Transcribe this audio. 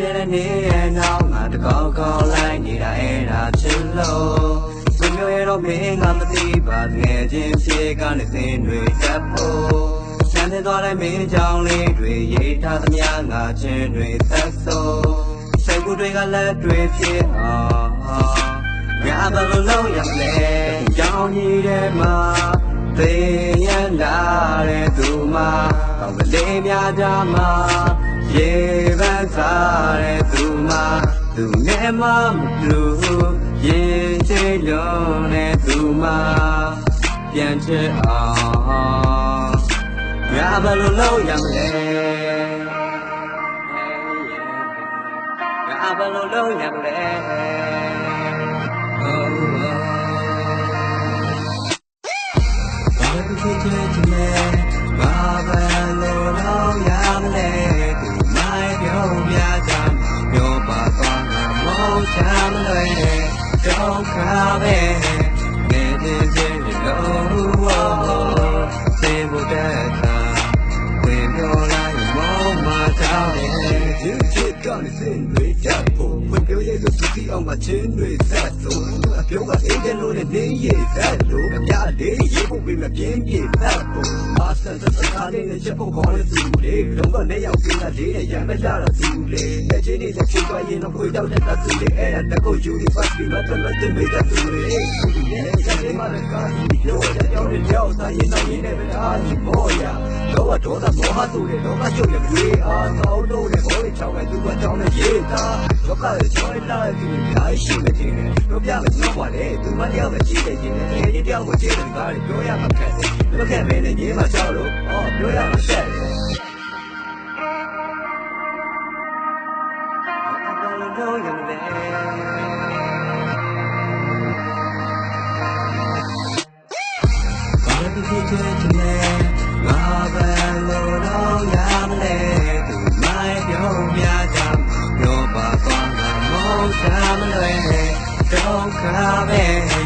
တဲ့နေရဲ့နောက်ငါတကောက်ကောက်လိုက်နေတာအဲ့ဒါချစ်လို့ဘယ်မျိုးရတော့မင်းငါမသိပါငယ်ချင်းဖြစ်ကနေစင်တွေတက်ဖို့ဆန်းနေသွားတဲ့မင်းကြောင့်လေးတွေရေးထားသမျှငါချင်းတွေသက်ဆိုစိတ်ကူးတွေကလက်တွေဖြစ်အောင်ငါဘယ်လိုလုပ်ရမလဲကြောင်ကြီးတဲ့မှာသေရလာတဲ့သူမှာကောင်းကလေးများကြမှာရေ ပန်းစားတဲ့သူမှာသူနဲ့မှမတူရင်ချေလုံးတဲ့သူမှာပြန်ချစ်အောင်ငါဘယ်လိုလုပ်ရမလဲငါဘယ်လိုလုပ်ရမလဲ ခပဲနေနေစေလို့ဝေါ်စေဖို့တဲ့တာဝင်ပြောလိုက်မောမတောင်းတယ်ဒီချစ်ကနေစင်တွေတက်ဖို့ဝင် ပြောရလို့သူတီအောင်မချင်းတွေသက်လို့အပြောကအေးတယ်လို့နဲ့နေရသက်လို့အပြားလေးရေဖို့ပြီးမပြင်းပြေသက်ဖို့မာစတာစကားလေးနဲ့ချက်ဖို့ခေါ်တဲ့သူလေးလုံးကနေရောက်ပြီးတာလေးနဲ့ရမ်းမလာတော့သူလေးလက်ချင်းလေးနဲ့ချိန်သွားရင်တော့ခွေတော့တဲ့သူလေးအဲ့ဒါတကုတ်ယူနီဗာစီမှာတမတ်တဲ့မိသားစုလေးဒီနေ့ကလေးမလည်းကားကြီးပြောတဲ့ကြောင်းတဲ့ကြောက်စားရင်တော့ရင်းနေပဲအားကြီးပေါ်ရ တော့တော့တော့မောဟသူလေးတော့မရှုပ်ရပြေးအားတော့တော့တဲ့ဘောလေးချောင်းနဲ့သူကကြောင်းနဲ့ရေးတာတော့ကလည်းချောင်းလာတဲ့သူများရှိနေတယ်တော့ပြမယ်တော့ပါလေသူမတယောက်ပဲကြည့်နေခြင်းနဲ့ဒီတယောက်ကိုကြည့်တဲ့ကားလေးပြောရမှာခက်တယ်မခက်မဲနဲ့ရေးမှချောက်လို့ဟောပြောရမှာဆက်တယ်တော့ရမယ်ဘာလို့ဖြစ်ချင်ချင် လဲငါပဲလို့တော့ရမလဲသူမိုင်းပြောပြချင်ပြောပါတော့ငါမောချမ်းမလွယ်ဒုက္ခပဲ